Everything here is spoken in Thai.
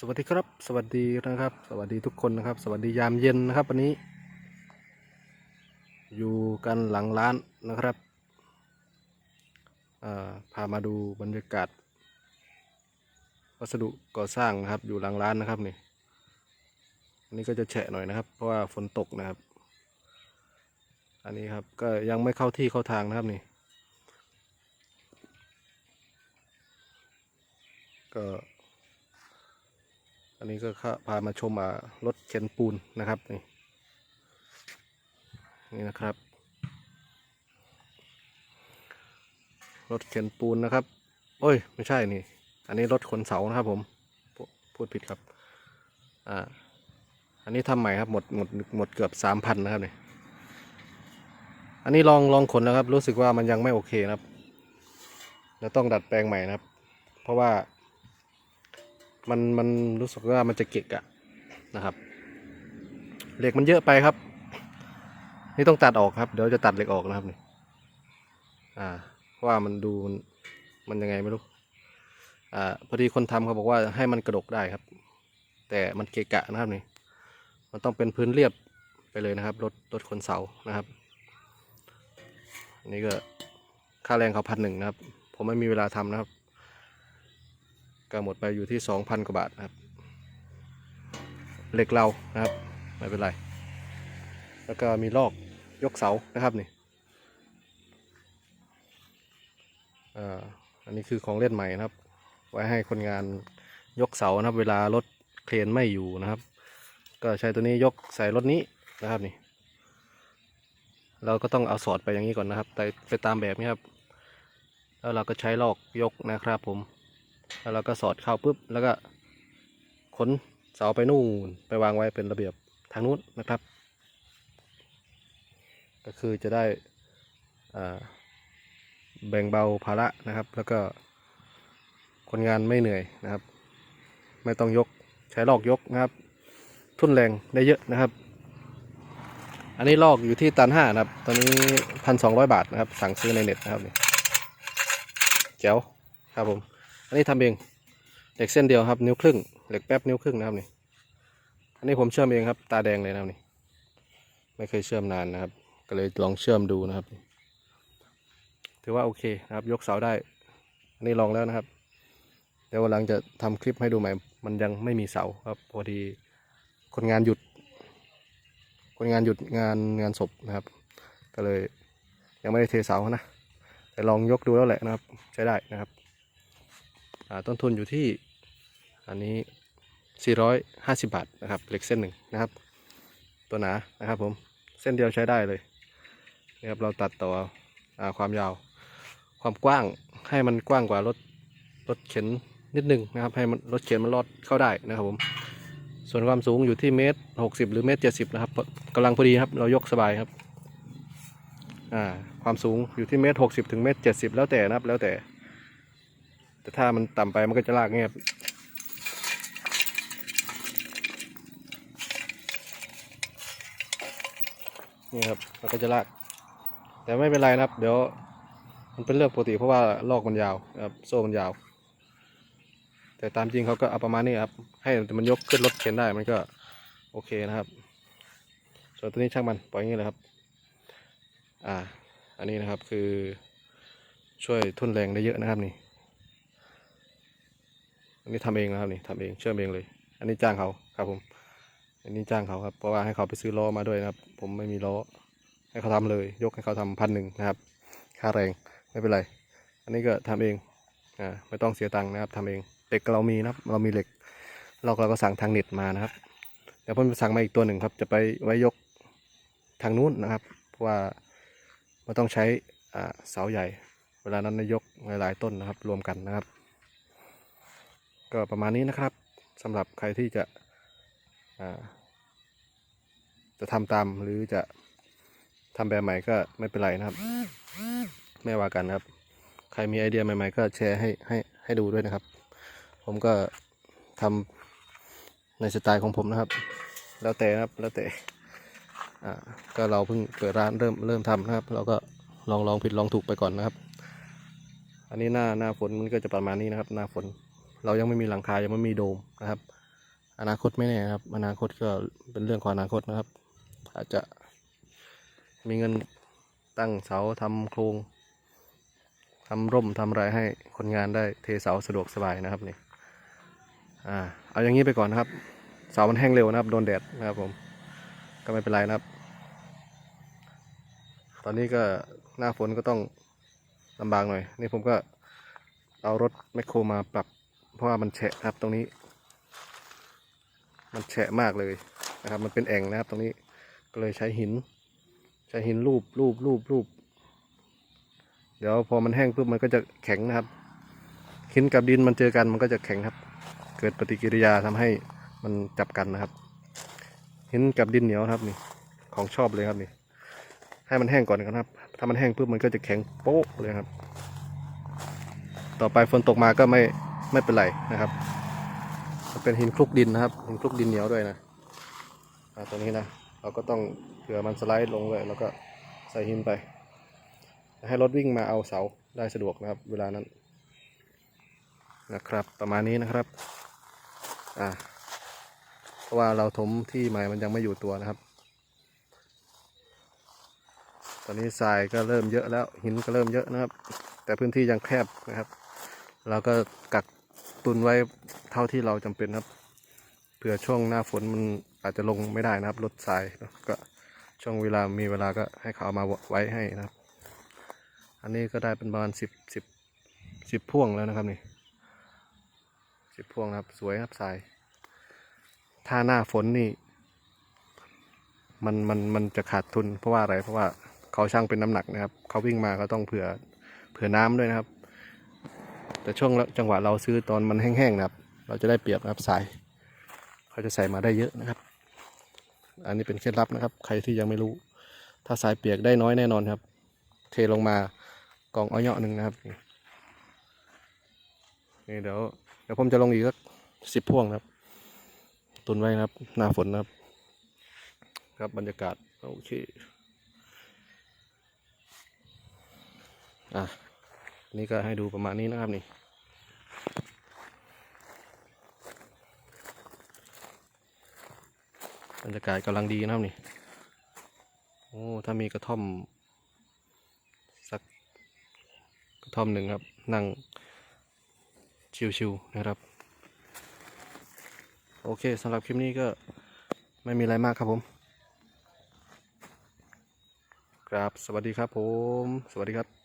สวัสดีครับ สวัสดีนะครับ สวัสดีทุกคนนะครับ สวัสดียามเย็นนะครับ วันนี้ อยู่กันหลังร้านนะครับอ่าพามาดูบรรยากาศ วัสดุก่อสร้างนะครับ อยู่หลังร้านนะครับนี่อันนี้ก็จะแฉะหน่อยนะครับ เพราะว่าฝนตกนะครับ อันนี้ครับก็ยังไม่เข้าที่เข้าทางนะครับนี่ ก็ันนี้ก็ข้าพามาชมอ่ารถเข็นปูนนะครับ นี่นี่นะครับ รถเข็นปูนนะครับ โอ้ย ไม่ใช่นี่ อันนี้รถขนเสานะครับ ผมพูพูดผิดครับ อ่า อันนี้ทำใหม่ครับ หมดหมดหมดเกือบสามพันนะครับนี่อันนี้ลองลองขนแล้วครับ รู้สึกว่ามันยังไม่โอเคนะครับแล้วต้องดัดแปลงใหม่นะครับ เพราะว่า มันมันรู้สึกว่ามันจะเกะกะนะครับ เหล็กมันเยอะไปครับ นี่ต้องตัดออกครับ เดี๋ยวจะตัดเหล็กออกนะครับนี่อ่าเพราะว่ามันดูมันมันยังไงไม่รู้อ่าพอดีคนทำเขาบอกว่าให้มันกระดกได้ครับ แต่มันเกะกะนะครับนี่ มันต้องเป็นพื้นเรียบไปเลยนะครับรถรถคนเสานะครับนี่ก็ค่าแรงเขาพันหนึ่งนะครับ ผมไม่มีเวลาทำนะครับ ก็หมดไปอยู่ที่สองพันกว่าบาทนะครับ เหล็กเรานะครับ ไม่เป็นไร แล้วก็มีลอกยกเสานะครับนี่อ่าอันนี้คือของเล่นใหม่นะครับ ไว้ให้คนงานยกเสานะครับ เวลารถเครนไม่อยู่นะครับ ก็ใช้ตัวนี้ยกใส่รถนี้นะครับนี่ เราก็ต้องเอาสอดไปอย่างนี้ก่อนนะครับ ไปไปตามแบบนี้ครับ แล้วเราก็ใช้ลอกยกนะครับผม แล้วเราก็สอดเข้าปุ๊บ แล้วก็ขนเสาไปนู่นไปวางไว้เป็นระเบียบทางนู้นนะครับ ก็คือจะได้แบ่งเบาภาระนะครับ แล้วก็คนงานไม่เหนื่อยนะครับ ไม่ต้องยกใช้ลอกยกนะครับ ทุ่นแรงได้เยอะนะครับ อันนี้ลอกอยู่ที่ตันห้านะครับ ตอนนี้พันสองร้อยบาทนะครับ สั่งซื้อในเน็ตนะครับนี่แจ๋วครับผม อันนี้ทำเองเหล็กเส้นเดียวครับ นิ้วครึ่งเหล็กแป๊บนิ้วครึ่งนะครับนี่อันนี้ผมเชื่อมเองครับ ตาแดงเลยนะครับนี่ไม่เคยเชื่อมนานนะครับ ก็เลยลองเชื่อมดูนะครับ ถือว่าโอเคนะครับ ยกเสาได้ อันนี้ลองแล้วนะครับ เดี๋ยววันหลังจะทำคลิปให้ดูใหม่ มันยังไม่มีเสาครับพอดีคนงานหยุด คนงานหยุดงานงานศพนะครับ ก็เลยยังไม่ได้เทเสานะแต่ลองยกดูแล้วแหละนะครับ ใช้ได้นะครับ ต้นทุนอยู่ที่อันนี้ 450 บาทนะครับเหล็กเส้นหนึ่งนะครับ ตัวหนานะครับผมเส้นเดียวใช้ได้เลยนะครับเราตัดต่ออความยาว ความกว้างให้มันกว้างกว่ารถรถเข็นนิดนึงนะครับ ให้มันรถเข็นมันลอดเข้าได้นะครับผมส่วนความสูงอยู่ที่เมตรหกสิบหรือเมตรเจ็ดสิบนะครับกำลังพอดีครับเรายกสบายครับอ่าความสูงอยู่ที่เมตรหกสิบถึงเมตรเจ็ดสิบแล้วแต่นะครับแล้วแต่ แต่ถ้ามันต่ำไปมันก็จะลากเงียบนี่ครับมันก็จะลาก แต่ไม่เป็นไรนะครับ เดี๋ยวมันเป็นเรื่องปกติเพราะว่าลอกมันยาวครับโซ่มันยาว แต่ตามจริงเขาก็เอาประมาณนี้ครับ ให้มันยกขึ้นรถเข็นได้มันก็โอเคนะครับ ส่วนตัวนี้ช่างมันปล่อยอย่างนี้เลยครับ อ่า อันนี้นะครับคือช่วยทุนแรงได้เยอะนะครับนี่ อันนี้ทำเองนะครับนี่ทำเองเชื่อมเองเลย อันนี้จ้างเขาครับผม อันนี้จ้างเขาครับเพราะว่าให้เขาไปซื้อล้อมาด้วยนะครับ ผมไม่มีล้อให้เขาทำเลย ยกให้เขาทำพันหนึ่งนะครับค่าแรงไม่เป็นไร อันนี้ก็ทำเองอ่าไม่ต้องเสียตังค์นะครับทำเองเหล็กเรามีนะครับ เรามีเหล็ก เราเราก็สั่งทางเน็ตมานะครับเดี๋ยวผมสั่งมาอีกตัวหนึ่งครับ จะไปไว้ยกทางนู้นนะครับ เพราะว่ามันต้องใช้อ่าเสาใหญ่ เวลานั้นนายกหลายๆต้นนะครับ รวมกันนะครับ ก็ประมาณนี้นะครับสำหรับใครที่จะจะทำตามหรือจะทำแบบใหม่ก็ไม่เป็นไรนะครับ ไม่ว่ากันครับ ใครมีไอเดียใหม่ ๆ ก็แชร์ให้ให้ให้ดูด้วยนะครับ ผมก็ทำในสไตล์ของผมนะครับ แล้วแต่นะครับแล้วแต่ก็เราเพิ่งเปิดร้านเริ่มเริ่มทำนะครับ เราก็ลองลองผิดลองถูกไปก่อนนะครับ อันนี้หน้าหน้าฝนมันก็จะประมาณนี้นะครับ หน้าฝน เรายังไม่มีหลังคายังไม่มีโดมนะครับ อนาคตไม่แน่นะครับ อนาคตก็เป็นเรื่องของอนาคตนะครับ อาจจะมีเงินตั้งเสาทำโครงทำร่มทำอะไรให้คนงานได้เทเสาสะดวกสบายนะครับนี่อ่าเอาอย่างนี้ไปก่อนนะครับ เสามันแห้งเร็วนะครับโดนแดดนะครับผมก็ไม่เป็นไรนะครับ ตอนนี้ก็หน้าฝนก็ต้องลำบากหน่อย นี่ผมก็เอารถแมคโครมาปรับ เพราะว่ามันแฉะครับตรงนี้ มันแฉะมากเลยนะครับ มันเป็นแอ่งนะครับตรงนี้ก็เลยใช้หิน ใช้หินรูปรูปรูปรูป เดี๋ยวพอมันแห้งปุ๊บมันก็จะแข็งนะครับหินกับดินมันเจอกันมันก็จะแข็งครับ เกิดปฏิกิริยาทำให้มันจับกันนะครับหินกับดินเหนียวครับนี่ของชอบเลยครับนี่ให้มันแห้งก่อนนะครับ ถ้ามันแห้งปุ๊บมันก็จะแข็งโป๊ะเลยครับ ต่อไปฝนตกมาก็ไม่ ไม่เป็นไรนะครับเป็นหินคลุกดินนะครับหินคลุกดินเหนียวด้วยนะตัวนี้นะเราก็ต้องเผื่อมันสไลด์ลงเลยแล้วก็ใส่หินไป ให้รถวิ่งมาเอาเสาได้สะดวกนะครับ เวลานั้นนะครับ ประมาณนี้นะครับอ่าเพราะว่าเราถมที่ใหม่มันยังไม่อยู่ตัวนะครับ ตอนนี้ทรายก็เริ่มเยอะแล้วหินก็เริ่มเยอะนะครับ แต่พื้นที่ยังแคบนะครับ เราก็กัก ตุนไว้เท่าที่เราจำเป็นครับเผื่อช่วงหน้าฝนมันอาจจะลงไม่ได้นะครับรถทรายก็ช่วงเวลามีเวลาก็ให้เขาเอามาไว้ให้นะครับ อันนี้ก็ได้เป็นประมาณสิบสิบสิบพ่วงแล้วนะครับนี่สิบพ่วงนะครับสวยครับทราย ถ้าหน้าฝนนี่ มันมันมันจะขาดทุนเพราะว่าอะไรเพราะว่าเขาช่างเป็นน้ำหนักนะครับ เขาวิ่งมาก็ต้องเผื่อเผื่อน้ำด้วยนะครับ แต่ช่วงจังหวะเราซื้อตอนมันแห้งๆนะครับ เราจะได้เปรียบนะครับสาย เขาจะใส่มาได้เยอะนะครับ อันนี้เป็นเคล็ดลับนะครับ ใครที่ยังไม่รู้ ถ้าสายเปียกได้น้อยแน่นอนครับ เทลงมากองอ้อยเยาะหนึ่งนะครับนี่นี่เดี๋ยวเดี๋ยวผมจะลงอีกสักสิบพ่วงนะครับ ตุนไว้นะครับ หน้าฝนนะครับ ครับบรรยากาศโอเคอะ นี่ก็ให้ดูประมาณนี้นะครับนี่บรรยากาศกำลังดีนะครับนี่โอ้ถ้ามีกระท่อม สักกระท่อมหนึ่งครับ นั่งชิวๆนะครับ โอเคสำหรับคลิปนี้ก็ไม่มีอะไรมากครับผมครับสวัสดีครับผม สวัสดีครับ